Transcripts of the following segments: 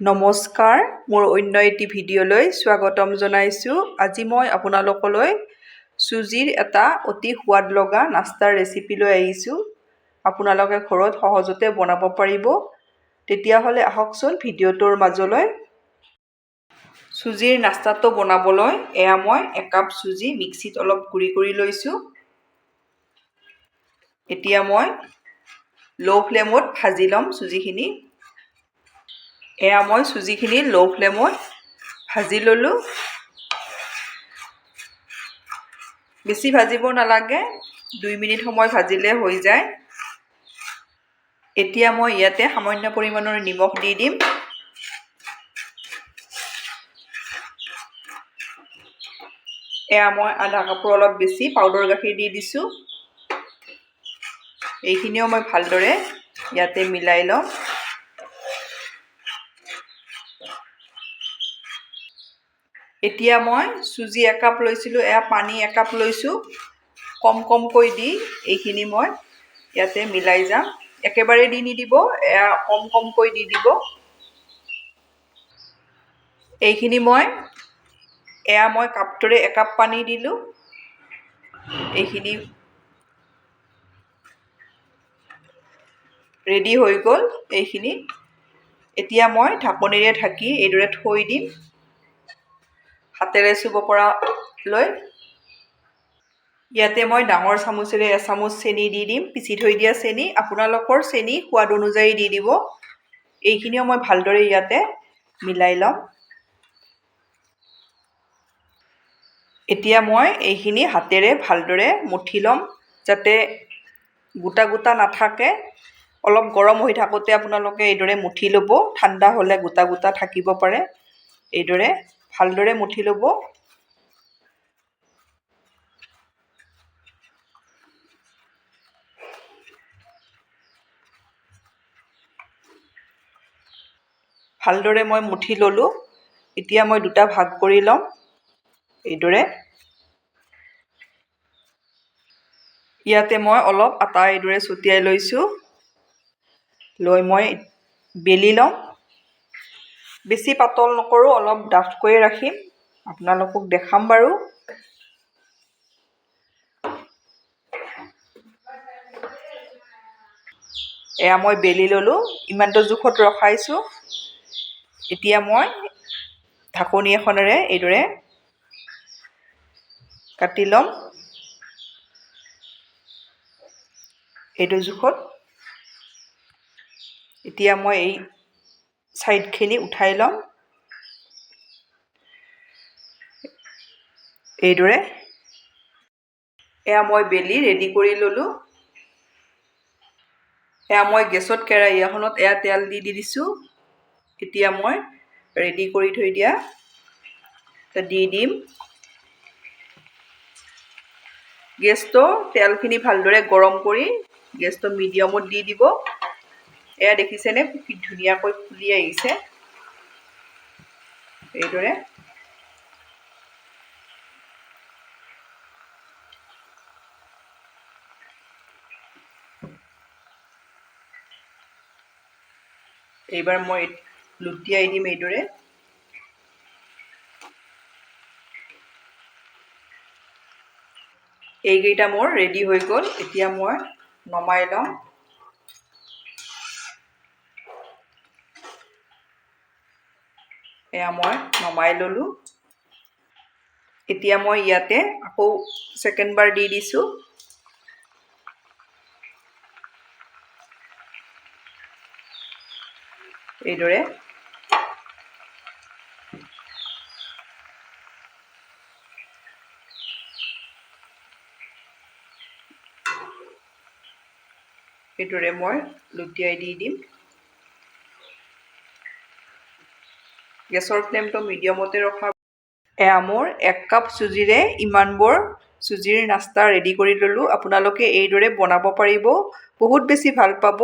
নমস্কাৰ মোৰ অন্য এটি ভিডিঅ'লৈ স্বাগতম জনাইছোঁ। আজি মই আপোনালোকলৈ চুজিৰ এটা অতি সোৱাদ লগা নাস্তাৰ ৰেচিপি লৈ আহিছোঁ। আপোনালোকে ঘৰত সহজতে বনাব পাৰিব। তেতিয়াহ'লে আহকচোন ভিডিঅ'টোৰ মাজলৈ। চুজিৰ নাস্তাটো বনাবলৈ এয়া মই একাপ চুজি মিক্সিত অলপ গুড়ি কৰি লৈছোঁ। এতিয়া মই ল' ফ্লেমত ভাজি ল'ম চুজিখিনি। এয়া মই চুজিখিনি ল' ফ্লেমত ভাজি ল'লোঁ। বেছি ভাজিব নালাগে দুই মিনিট সময় ভাজিলে হৈ যায়। এতিয়া মই ইয়াতে সামান্য পৰিমাণৰ নিমখ দি দিম। এয়া মই আধা কাপোৰ অলপ বেছি পাউডাৰ গাখীৰ দি দিছোঁ। এইখিনিও মই ভালদৰে ইয়াতে মিলাই ল'ম। এতিয়া মই চুজি একাপ লৈছিলোঁ, এয়া পানী একাপ লৈছোঁ। কম কমকৈ দি এইখিনি মই ইয়াতে মিলাই যাম। একেবাৰে দি নিদিব, এয়া কম কমকৈ দি দিব। এইখিনি মই, এয়া মই কাপটোৰে একাপ পানী দিলোঁ। এইখিনি ৰেডি হৈ গ'ল, এইখিনি। এতিয়া মই ঢাকনিৰে ঢাকি এইদৰে থৈ দিম। হাতেৰে চুব পৰালৈ ইয়াতে মই ডাঙৰ চামুচেৰে এচামুচ চেনি দি দিম, পিচি থৈ দিয়া চেনি, আপোনালোকৰ চেনি সোৱাদ অনুযায়ী দি দিব। এইখিনিও মই ভালদৰে ইয়াতে মিলাই ল'ম। এতিয়া মই এইখিনি হাতেৰে ভালদৰে মঠি ল'ম, যাতে গোটা গোটা নাথাকে। অলপ গৰম হৈ থাকোঁতে আপোনালোকে এইদৰে মঠি ল'ব, ঠাণ্ডা হ'লে গোটা গোটা থাকিব পাৰে। এইদৰে ভালদৰে মঠি ল'ব। ভালদৰে মই মুঠি ল'লোঁ। এতিয়া মই দুটা ভাগ কৰি ল'ম এইদৰে। ইয়াতে মই অলপ আটা এইদৰে ছটিয়াই লৈছোঁ। লৈ মই বেলি ল'ম। বেছি পাতল নকৰোঁ অলপ ডাঠকৈ ৰাখিম। আপোনালোকক দেখাম বাৰু। এয়া মই বেলি ল'লোঁ ইমানটো জোখত ৰখাইছোঁ। এতিয়া মই ঢাকনি এখনেৰে এইদৰে কাটি ল'ম। এইটো জোখত। এতিয়া মই এই ছাইডখিনি উঠাই ল'ম এইদৰে এয়া মই বেলি ৰেডি কৰি ল'লোঁ। এয়া মই গেছত কেৰাহী এখনত এয়া তেল দি দি দিছোঁ। এতিয়া মই ৰেডি কৰি থৈ দিয়া। দি দিম। গেছটো তেলখিনি ভালদৰে গৰম কৰি গেছটো মিডিয়ামত দি দিব। এয়া দেখিছেনে কি ধুনীয়াকৈ ফুলি আহিছে। এইদৰে। এইবাৰ মই লুটিয়াই দিম এইদৰে। এইকেইটা মোৰ ৰেডি হৈ গ'ল। এতিয়া মই নমাই ল'ম। এয়া মই নমাই ল'লোঁ। এতিয়া মই ইয়াতে আকৌ ছেকেণ্ডবাৰ দি দিছোঁ। এইদৰে। এইদৰে মই লুটিয়াই দি দিম। গেছৰ ফ্লেমটো মিডিয়ামতে ৰখা। এয়া মোৰ এক কাপ চুজিৰে ইমানবোৰ চুজিৰ নাস্তা ৰেডি কৰি ল'লোঁ। আপোনালোকে এইদৰে বনাব পাৰিব। বহুত বেছি ভালো পাব।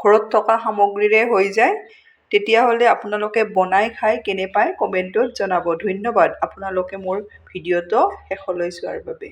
ঘৰত থকা সামগ্ৰীৰে হৈ যায়। তেতিয়াহ'লে আপোনালোকে বনাই খাই কেনে পায় কমেণ্টত জনাব। ধন্যবাদ। আপোনালোকে মোৰ ভিডিঅ'টো শেষলৈ চোৱাৰ বাবে।